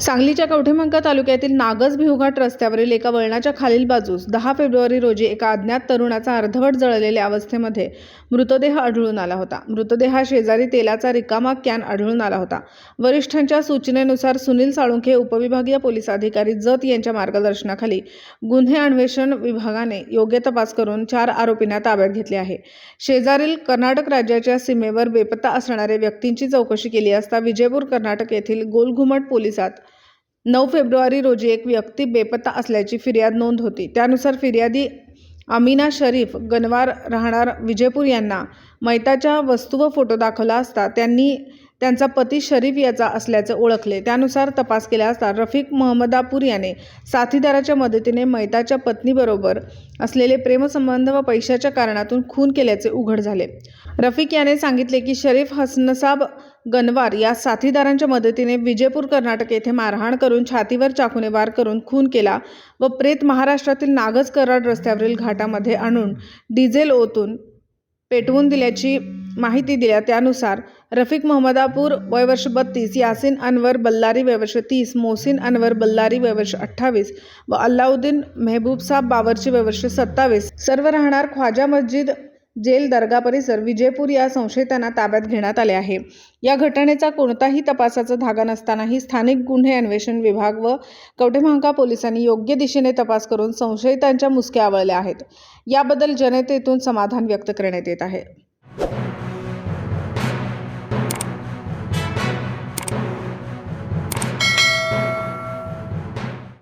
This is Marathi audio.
सांगलीच्या कवठेमंका तालुक्यातील नागज भिवघाट रस्त्यावरील एका वळणाच्या खालील बाजूस दहा फेब्रुवारी रोजी एका अज्ञात तरुणाचा अर्धवट जळलेल्या अवस्थेमध्ये मृतदेह आढळून आला होता. मृतदेहाशेजारी तेलाचा रिकामा कॅन आढळून आला होता. वरिष्ठांच्या सूचनेनुसार सुनील साळुंखे उपविभागीय पोलीस अधिकारी जत यांच्या मार्गदर्शनाखाली गुन्हे अन्वेषण विभागाने योग्य तपास करून चार आरोपींना ताब्यात घेतले आहे. शेजारील कर्नाटक राज्याच्या सीमेवर बेपत्ता असणाऱ्या व्यक्तींची चौकशी केली असता विजयपूर कर्नाटक येथील गोलघुमट पोलिसात नऊ फेब्रुवारी रोजी एक व्यक्ती बेपत्ता असल्याची फिर्याद नोंद होती. त्यानुसार फिर्यादी अमिना शरीफ गनवार राहणार विजयपूर यांना मैताच्या वस्तू व फोटो दाखवला असता त्यांनी त्यांचा पती शरीफ याचा असल्याचे ओळखले. त्यानुसार तपास केला असता रफिक महमदापूर याने साथीदाराच्या मदतीने मैताच्या पत्नीबरोबर असलेले प्रेमसंबंध व पैशाच्या कारणातून खून केल्याचे उघड झाले. रफिक याने सांगितले की शरीफ हसनसाब गनवार या साथीदारांच्या मदतीने विजयपूर कर्नाटक येथे मारहाण करून छातीवर चाकूने वार करून खून केला व प्रेत महाराष्ट्रातील नागज कराड रस्त्यावरील घाटामध्ये आणून डिझेल ओतून पेटवून दिल्याची माहिती दिल्या. त्यानुसार रफिक मोहम्मदापूर वयवर्ष बत्तीस यासिन अनवर बल्लारी वयवर्ष तीस मोसिन अनवर बल्लारी वयवर्ष अठ्ठावीस व अल्लाउद्दीन मेहबूबसाब बावरची वयवर्ष सत्तावीस. सर्व राहणार ख्वाजा मस्जिद जेल दर्गा परिसर विजयपूर या संशयितांना ताब्यात घेण्यात आले आहे. या घटनेचा कोणताही तपासाचा धागा नसतानाही स्थानिक गुन्हे अन्वेषण विभाग व कवठेमहांका पोलिसांनी योग्य दिशेने तपास करून संशयितांच्या मुसक्या आवळल्या आहेत. याबद्दल जनतेतून समाधान व्यक्त करण्यात येत आहे.